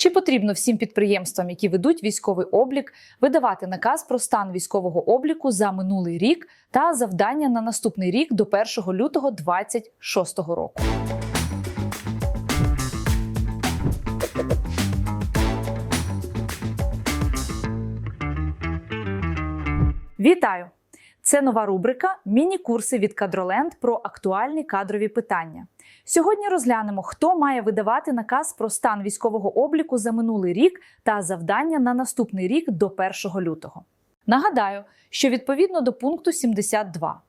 Чи потрібно всім підприємствам, які ведуть військовий облік, видавати наказ про стан військового обліку за минулий рік та завдання на наступний рік до 1 лютого 2026 року? Вітаю! Це нова рубрика Міні-курси від Кадроленд про актуальні кадрові питання. Сьогодні розглянемо, хто має видавати наказ про стан військового обліку за минулий рік та завдання на наступний рік до 1 лютого. Нагадаю, що відповідно до пункту 72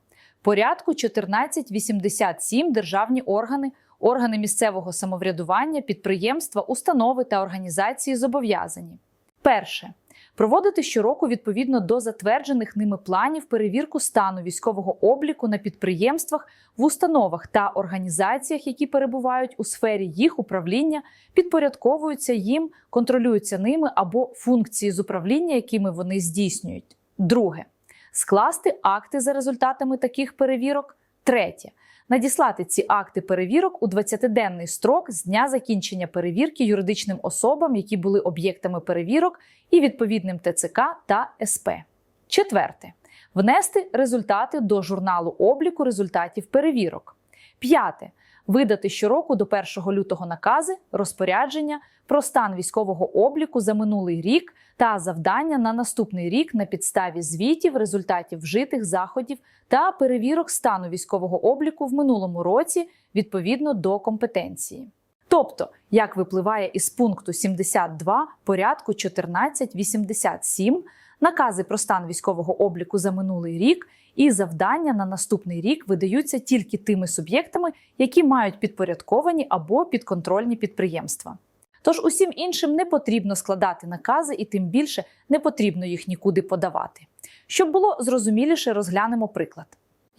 порядку 1487 державні органи, органи місцевого самоврядування, підприємства, установи та організації зобов'язані. Перше проводити щороку відповідно до затверджених ними планів перевірку стану військового обліку на підприємствах, в установах та організаціях, які перебувають у сфері їх управління, підпорядковуються їм, контролюються ними або функції з управління, якими вони здійснюють. Друге скласти акти за результатами таких перевірок. Третє надіслати ці акти перевірок у 20-денний строк з дня закінчення перевірки юридичним особам, які були об'єктами перевірок, і відповідним ТЦК та СП. Четверте внести результати до журналу обліку результатів перевірок. П'яте видати щороку до 1 лютого накази, розпорядження про стан військового обліку за минулий рік та завдання на наступний рік на підставі звітів, результатів вжитих заходів та перевірок стану військового обліку в минулому році відповідно до компетенції. Тобто, як випливає із пункту 72 порядку 1487, накази про стан військового обліку за минулий рік і завдання на наступний рік видаються тільки тими суб'єктами, які мають підпорядковані або підконтрольні підприємства. Тож усім іншим не потрібно складати накази і тим більше не потрібно їх нікуди подавати. Щоб було зрозуміліше, розглянемо приклад.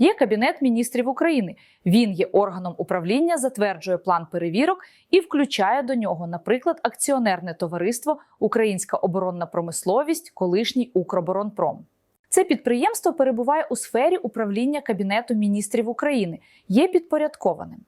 Є Кабінет міністрів України. Він є органом управління, затверджує план перевірок і включає до нього, наприклад, акціонерне товариство Українська оборонна промисловість, колишній Укроборонпром. Це підприємство перебуває у сфері управління Кабінету міністрів України, є підпорядкованим.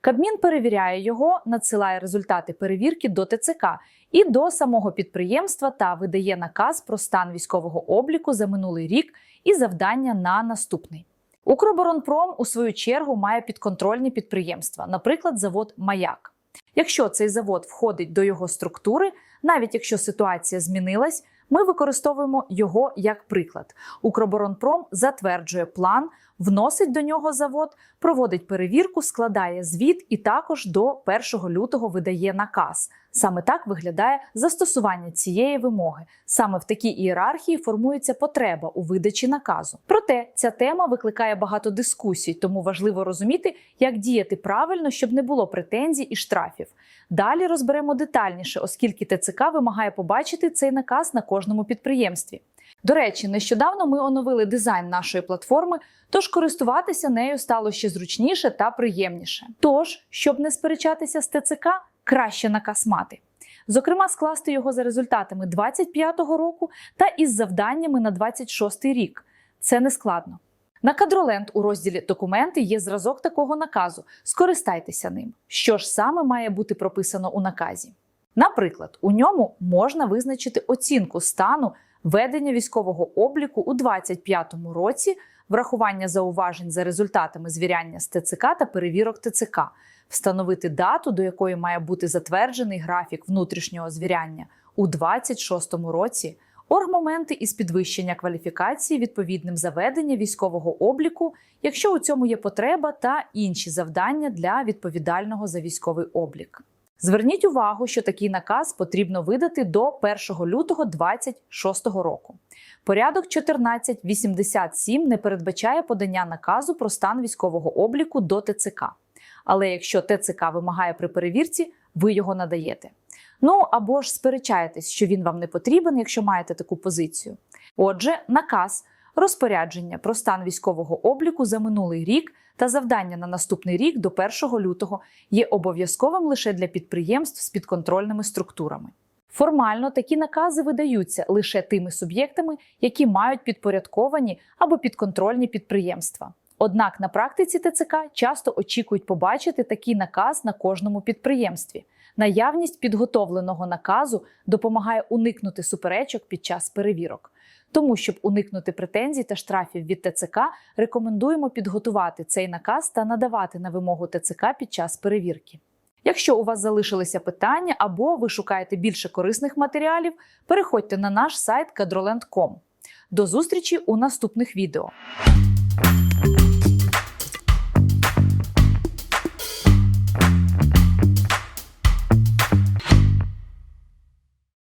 Кабмін перевіряє його, надсилає результати перевірки до ТЦК і до самого підприємства та видає наказ про стан військового обліку за минулий рік і завдання на наступний. Укроборонпром, у свою чергу, має підконтрольні підприємства, наприклад, завод Маяк. Якщо цей завод входить до його структури, навіть якщо ситуація змінилась, ми використовуємо його як приклад. Укроборонпром затверджує план, вносить до нього завод, проводить перевірку, складає звіт і також до 1 лютого видає наказ. Саме так виглядає застосування цієї вимоги. Саме в такій ієрархії формується потреба у видачі наказу. Проте ця тема викликає багато дискусій, тому важливо розуміти, як діяти правильно, щоб не було претензій і штрафів. Далі розберемо детальніше, оскільки ТЦК вимагає побачити цей наказ на кожному підприємстві. До речі, нещодавно ми оновили дизайн нашої платформи, тож користуватися нею стало ще зручніше та приємніше. Тож, щоб не сперечатися з ТЦК, краще наказ мати. Зокрема, скласти його за результатами 25-го року та із завданнями на 26-й рік. Це не складно. На кадроленд у розділі Документи є зразок такого наказу. Скористайтеся ним. Що ж саме має бути прописано у наказі? Наприклад, у ньому можна визначити оцінку стану ведення військового обліку у 2025 році, врахування зауважень за результатами звіряння з ТЦК та перевірок ТЦК, встановити дату, до якої має бути затверджений графік внутрішнього звіряння у 2026 році. Оргмоменти із підвищення кваліфікації відповідним заведення військового обліку, якщо у цьому є потреба, та інші завдання для відповідального за військовий облік. Зверніть увагу, що такий наказ потрібно видати до 1 лютого 2026 року. Порядок 1487 не передбачає подання наказу про стан військового обліку до ТЦК. Але якщо ТЦК вимагає при перевірці, ви його надаєте. Ну або ж сперечаєтесь, що він вам не потрібен, якщо маєте таку позицію. Отже, наказ, розпорядження про стан військового обліку за минулий рік та завдання на наступний рік до 1 лютого є обов'язковим лише для підприємств з підконтрольними структурами. Формально такі накази видаються лише тими суб'єктами, які мають підпорядковані або підконтрольні підприємства. Однак на практиці ТЦК часто очікують побачити такий наказ на кожному підприємстві. Наявність підготовленого наказу допомагає уникнути суперечок під час перевірок. Тому, щоб уникнути претензій та штрафів від ТЦК, рекомендуємо підготувати цей наказ та надавати на вимогу ТЦК під час перевірки. Якщо у вас залишилися питання або ви шукаєте більше корисних матеріалів, переходьте на наш сайт kadroland.com. До зустрічі у наступних відео.